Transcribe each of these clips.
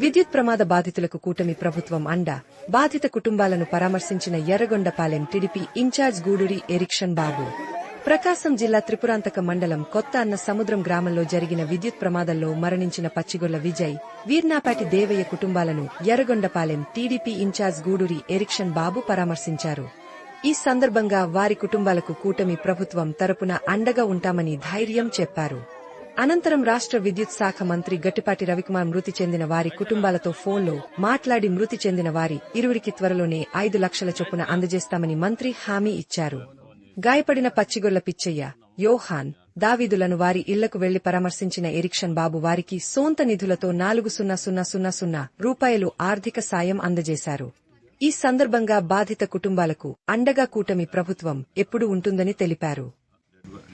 విద్యుత్ ప్రమాద బాధితులకు కూటమి ప్రభుత్వం అండ. బాధిత కుటుంబాలను పరామర్శించిన ఎర్రగొండపాలెం టిడిపి ఇన్ఛార్జ్ గూడూరి ఎరిక్షన్ బాబు. ప్రకాశం జిల్లా త్రిపురాంతక మండలం కొత్త అన్న సముద్రం గ్రామంలో జరిగిన విద్యుత్ ప్రమాదంలో మరణించిన పచ్చిగొల్ల విజయ్ వీర్నాపాటి దేవయ్య కుటుంబాలను ఎర్రగొండపాలెం టీడీపీ ఇన్ఛార్జ్ గూడూరి ఎరిక్షన్ బాబు పరామర్శించారు. ఈ సందర్భంగా వారి కుటుంబాలకు కూటమి ప్రభుత్వం తరపున అండగా ఉంటామని ధైర్యం చెప్పారు. అనంతరం రాష్ట్ర విద్యుత్ శాఖ మంత్రి గట్టిపాటి రవికుమార్ మృతి చెందిన వారి కుటుంబాలతో ఫోన్లో మాట్లాడి మృతి చెందిన వారి ఇరువురికి త్వరలోనే ఐదు లక్షల చొప్పున అందజేస్తామని మంత్రి హామీ ఇచ్చారు. గాయపడిన పచ్చిగొల్ల పిచ్చయ్య యోహాన్ దావీదులను వారి ఇళ్ళకు వెళ్ళి పరామర్శించిన ఎరిక్షన్ బాబు వారికి సొంత నిధులతో నాలుగు సున్నా సున్నా సున్నా సున్నా రూపాయలు ఆర్థిక సాయం అందజేశారు. ఈ సందర్భంగా బాధిత కుటుంబాలకు అండగా కూటమి ప్రభుత్వం ఎప్పుడు ఉంటుందని తెలిపారు.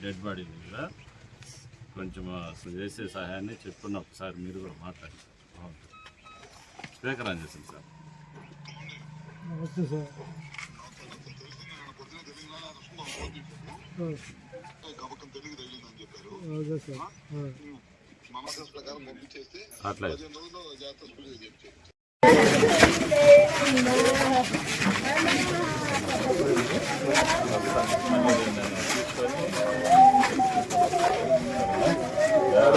డెడ్ బాడీ మీద కొంచెం చేసే సహాయాన్ని చెప్పుకున్న ఒకసారి మీరు కూడా మాట్లాడండి. బాగుంటుంది. స్పీకర్ ఆన్ చేసింది సార్. నమస్తే సార్. అట్లా.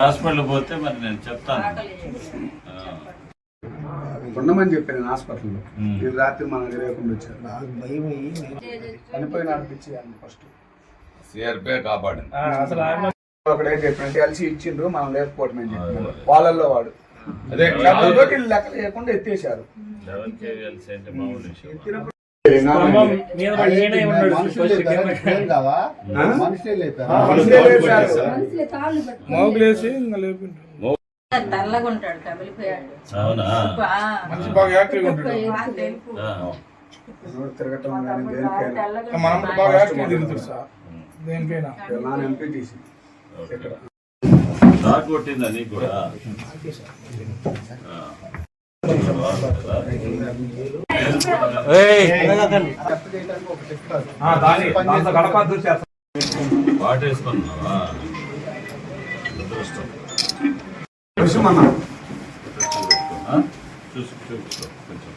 హాస్పిటల్ పోతే మరి నేను చెప్తాను. ఉండమని చెప్పాను హాస్పిటల్లో. ఉమ్. నేను రాత్రి మన లేకుండా వచ్చారు. నాకు భయం అయ్యి చనిపోయిన అనిపించి ఫస్ట్. సిఆర్పీ కాపాడింది. ఒకడు ఏం చెప్పినట్టు ఎల్సీ ఇచ్చిండ్రు మనం లేకపోవటం అని చెప్పినాడు వాళ్ళల్లో వాడు. లెక్క లేకుండా ఎత్తేసారు మామూలు విషయం మనుషులే లేపారు. మోగులేసి ఇంకా లేపిండు తెల్లగుంటాడు కమిలిపోయాడు అవునా? మనిషి బాగా యాక్టివ్గా ఉంటాడు. తెలుపు ఆ. రోడ్డు తిరగటం కానీ దేనికైనా. తెల్లగా మనం కూడా బాగా తిరుగుతాడు సార్. దేనికైనా. ఎంపీటీసీ కొట్టిందా నీకు వాటేసుకున్నావా విషయం అన్నా ఆ? చూసుకో కొంచెం